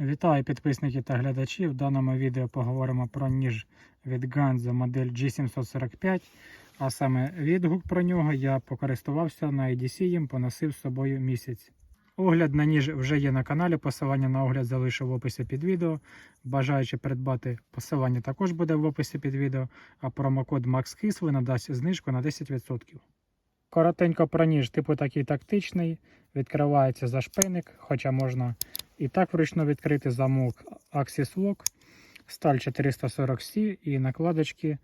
Вітаю підписники та глядачі. В даному відео поговоримо про ніж від Ganzo модель G745. А саме відгук про нього я покористувався на EDC, їм поносив з собою місяць. Огляд на ніж вже є на каналі. Посилання на огляд залишу в описі під відео. Бажаючи придбати посилання також буде в описі під відео, а промокод MAXKISL надасть знижку на 10%. Коротенько про ніж, типу такий тактичний, відкривається за шпиник, хоча можна і так вручну відкрити замок Axis Lock, сталь 440C і накладочки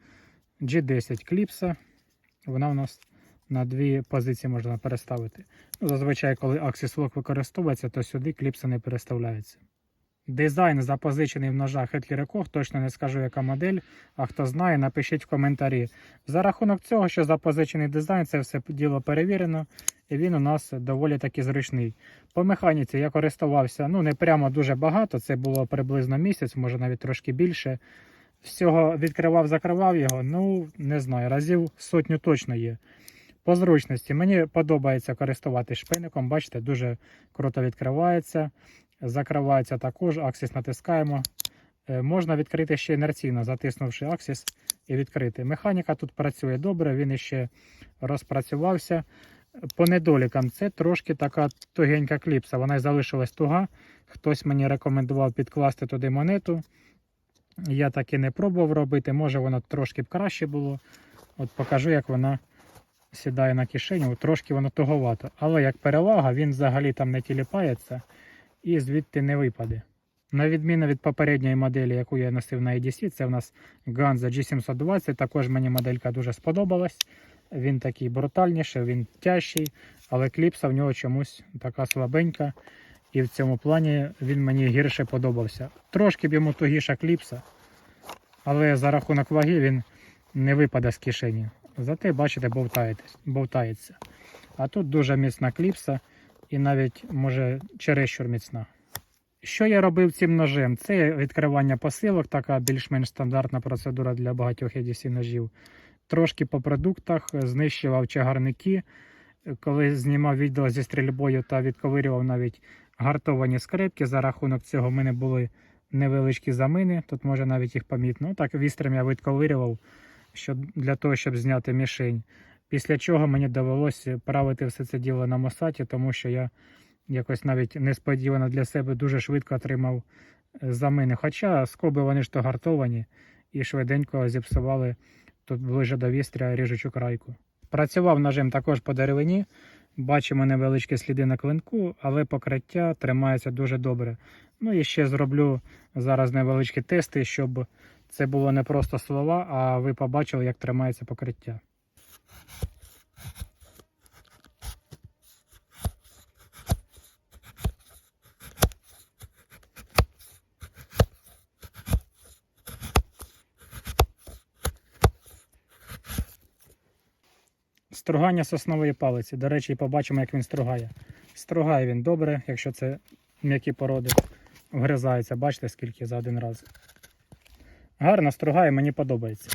G10 кліпса. Вона у нас на дві позиції можна переставити. Ну, зазвичай, коли Axis Lock використовується, то сюди кліпси не переставляється. Дизайн запозичений в ножах Hetler Koch, точно не скажу, яка модель, а хто знає, напишіть в коментарі. За рахунок цього, що запозичений дизайн, це все діло перевірено, і він у нас доволі таки зручний. По механіці я користувався ну не прямо дуже багато, це було приблизно місяць, може навіть трошки більше. Всього відкривав, закривав його, ну не знаю, разів сотню точно є. По зручності мені подобається користуватись шпиником, бачите, дуже круто відкривається. Закривається також, аксіс натискаємо. Е, Можна відкрити ще інерційно, затиснувши аксіс і відкрити. Механіка тут працює добре, він іще розпрацювався. По недолікам це трошки така тугенька кліпса. Вона й залишилась туга. Хтось мені рекомендував підкласти туди монету. Я так і не пробував робити. Може воно трошки б краще було. От покажу, як вона сідає на кишеню. Трошки воно туговато. Але як перевага, він взагалі там не тіліпається і звідти не випаде. На відміну від попередньої моделі, яку я носив на EDC, це в нас Ganza G720. Також мені моделька дуже сподобалась. Він такий брутальніший, він тяжчий, але кліпса в нього чомусь така слабенька. І в цьому плані він мені гірше подобався. Трошки б йому тугіша кліпса, але за рахунок ваги він не випаде з кишені. Зате, бачите, бовтається. А тут дуже міцна кліпса і навіть може чересчур міцна. Що я робив цим ножем? Це відкривання посилок, така більш-менш стандартна процедура для багатьох EDC ножів. Трошки по продуктах знищував чагарники. Коли знімав відео зі стрільбою та відковирював навіть гартовані скрипки, за рахунок цього в мене були невеличкі замини, тут може навіть їх помітно. Так вістрям я відковирював щоб, для того, щоб зняти мішень. Після чого мені довелося правити все це діло на мосаті, тому що я якось навіть несподівано для себе дуже швидко отримав е, замини. Хоча скоби вони ж то гартовані і швиденько зіпсували тут ближче до вістря ріжучу крайку. Працював ножем також по деревині. Бачимо невеличкі сліди на клинку, але покриття тримається дуже добре. Ну і ще зроблю зараз невеличкі тести, щоб це було не просто слова, а ви побачили, як тримається покриття. Стругання соснової палиці. До речі, побачимо, як він стругає. Стругає він добре, якщо це м'які породи. Вгризається, бачите, скільки за один раз. Гарно стругає, мені подобається.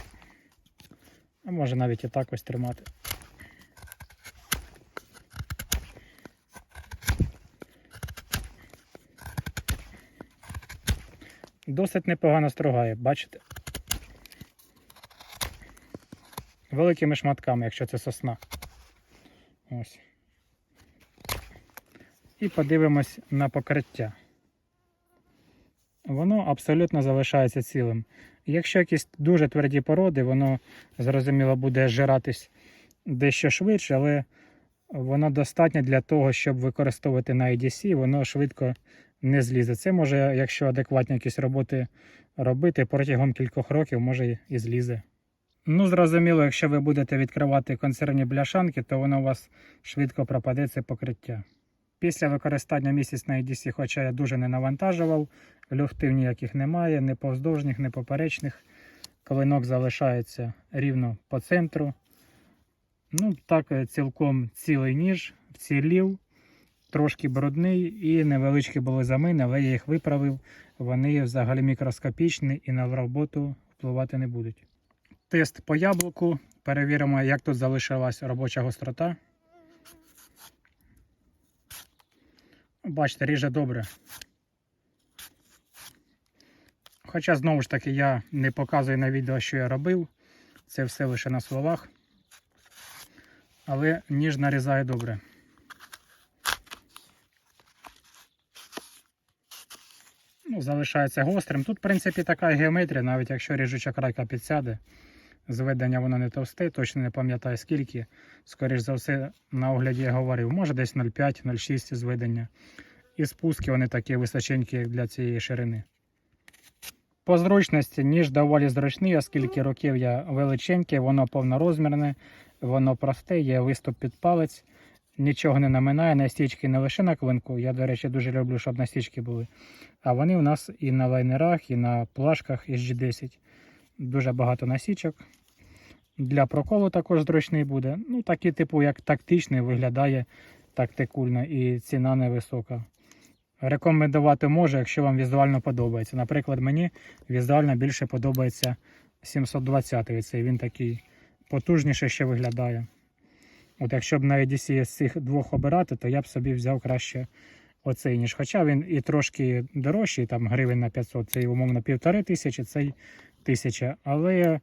А може навіть і так ось тримати. Досить непогано стругає, бачите? Великими шматками, якщо це сосна. Ось. І подивимось на покриття. Воно абсолютно залишається цілим. Якщо якісь дуже тверді породи, воно зрозуміло буде жиратись дещо швидше, але воно достатньо для того, щоб використовувати на EDC, воно швидко не злізе. Це може, якщо адекватні якісь роботи робити, протягом кількох років може і злізе. Ну, зрозуміло, якщо ви будете відкривати консервні бляшанки, то воно у вас швидко пропаде це покриття. Після використання місяць на EDC, хоча я дуже не навантажував, люфтів ніяких немає, ні повздовжніх, ні поперечних. Клинок залишається рівно по центру. Ну, так, е, цілком цілий ніж, вцілів, трошки брудний і невеличкі були замини, але я їх виправив. Вони взагалі мікроскопічні і на роботу впливати не будуть. Тест по яблуку. Перевіримо, як тут залишилась робоча гострота. Бачите, ріже добре. Хоча, знову ж таки, я не показую на відео, що я робив. Це все лише на словах. Але ніж нарізає добре. Ну, залишається гострим. Тут, в принципі, така геометрія, навіть якщо ріжуча крайка підсяде, зведення воно не товсте, точно не пам'ятаю скільки. Скоріш за все, на огляді я говорив, може десь 0,5-0,6 зведення. І спуски вони такі височенькі, як для цієї ширини. По зручності ніж доволі зручний, оскільки років я величенький, воно повнорозмірне, воно просте, є виступ під палець, нічого не наминає, настічки не лише на клинку. Я, до речі, дуже люблю, щоб настічки були. А вони у нас і на лайнерах, і на плашках із G10. Дуже багато насічок. Для проколу також зручний буде. Ну, такий, типу, як тактичний, виглядає тактикульно і ціна невисока. Рекомендувати можу, якщо вам візуально подобається. Наприклад, мені візуально більше подобається 720-й. Цей він такий потужніше ще виглядає. От якщо б на EDC з цих двох обирати, то я б собі взяв краще оцей ніж. Хоча він і трошки дорожчий, там гривень на 500, цей умовно півтори тисячі, цей тисяча. Але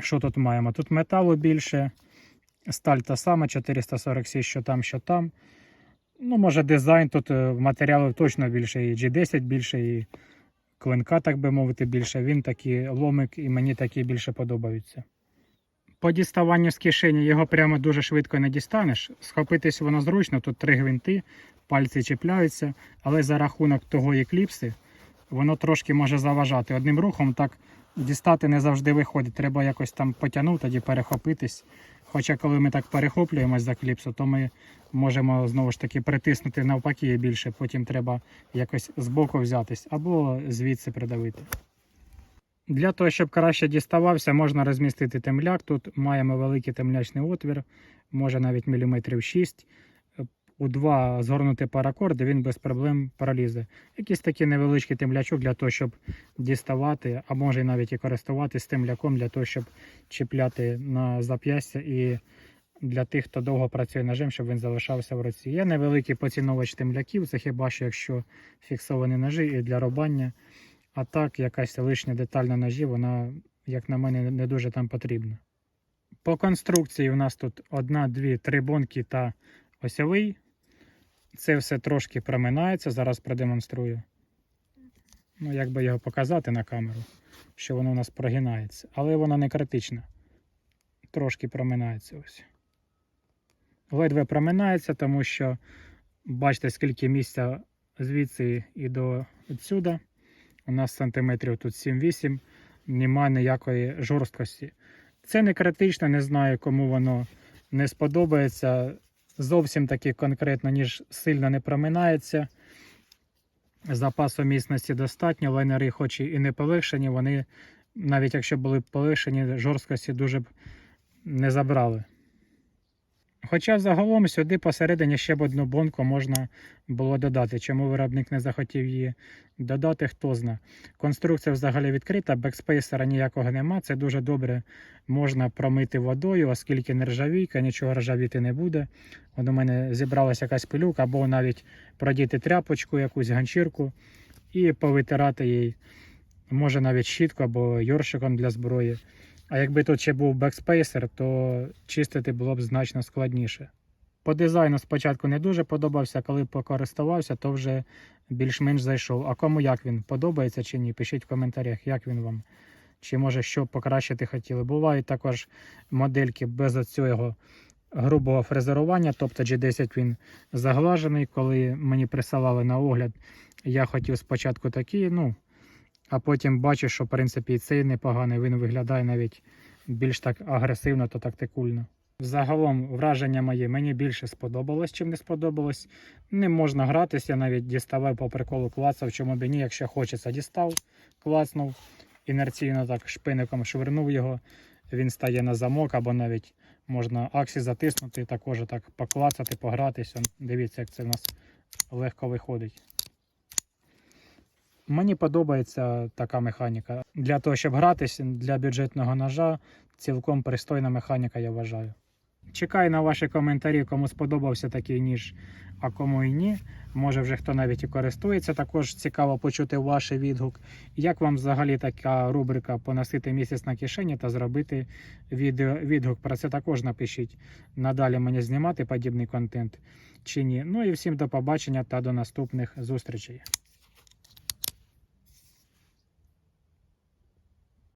що тут маємо? Тут металу більше, сталь та сама, 447, що там, що там. Ну, може, дизайн тут е, матеріалів точно більше, і G10 більше, і клинка, так би мовити, більше. Він такий ломик, і мені такі більше подобаються. По діставанню з кишені його прямо дуже швидко не дістанеш. Схопитись воно зручно, тут три гвинти, пальці чіпляються, але за рахунок того екліпси воно трошки може заважати. Одним рухом так дістати не завжди виходить. Треба якось там потягнути, тоді перехопитись. Хоча коли ми так перехоплюємось за кліпсу, то ми можемо знову ж таки притиснути навпаки більше, потім треба якось збоку взятись або звідси придавити. Для того, щоб краще діставався, можна розмістити темляк. Тут маємо великий темлячний отвір, може навіть міліметрів 6. У два згорнути паракорди, він без проблем пролізе. Якийсь такий невеличкий темлячок для того, щоб діставати, а може навіть і користуватись темляком для того, щоб чіпляти на зап'ястя і для тих, хто довго працює ножем, щоб він залишався в руці. Є невеликий поціновувач темляків, це хіба що якщо фіксовані ножі і для рубання. А так, якась лишня деталь на ножі, вона, як на мене, не дуже там потрібна. По конструкції у нас тут одна, дві, три бонки та осьовий. Це все трошки проминається, зараз продемонструю. Ну, як би його показати на камеру, що воно у нас прогинається. Але воно не критично. Трошки проминається ось. Ледве проминається, тому що бачите, скільки місця звідси і до відсюди. У нас сантиметрів тут 7-8, немає ніякої жорсткості. Це не критично, не знаю, кому воно не сподобається. Зовсім таки конкретно, ніж сильно не проминається. Запасу міцності достатньо, лайнери, хоч і не полегшені, вони, навіть якщо були полегшені, жорсткості дуже б не забрали. Хоча загалом сюди посередині ще б одну бонку можна було додати. Чому виробник не захотів її додати, хто зна. Конструкція взагалі відкрита, бекспейсера ніякого нема. Це дуже добре можна промити водою, оскільки нержавійка, нічого ржавіти не буде. От у мене зібралася якась пилюка, або навіть продіти тряпочку, якусь ганчірку і повитирати їй. Може навіть щітку або йоршиком для зброї. А якби тут ще був бекспейсер, то чистити було б значно складніше. По дизайну спочатку не дуже подобався, коли покористувався, то вже більш-менш зайшов. А кому як він подобається чи ні? Пишіть в коментарях, як він вам. Чи може що покращити хотіли. Бувають також модельки без цього грубого фрезерування, тобто G10 він заглажений. Коли мені присилали на огляд, я хотів спочатку такий, ну. А потім бачу, що в принципі і цей непоганий, він виглядає навіть більш так агресивно та тактикульно. Загалом враження моє мені більше сподобалось, чим не сподобалось. Не можна гратися, я навіть діставав по приколу клацав, чому б ні, якщо хочеться, дістав, клацнув, інерційно так шпиником швирнув його, він стає на замок, або навіть можна аксі затиснути також так поклацати, погратися. Дивіться, як це в нас легко виходить. Мені подобається така механіка. Для того, щоб гратись для бюджетного ножа, цілком пристойна механіка, я вважаю. Чекаю на ваші коментарі, кому сподобався такий ніж, а кому і ні. Може вже хто навіть і користується. Також цікаво почути ваш відгук. Як вам взагалі така рубрика поносити місяць на кишені та зробити відео відгук? Про це також напишіть. Надалі мені знімати подібний контент чи ні. Ну і всім до побачення та до наступних зустрічей.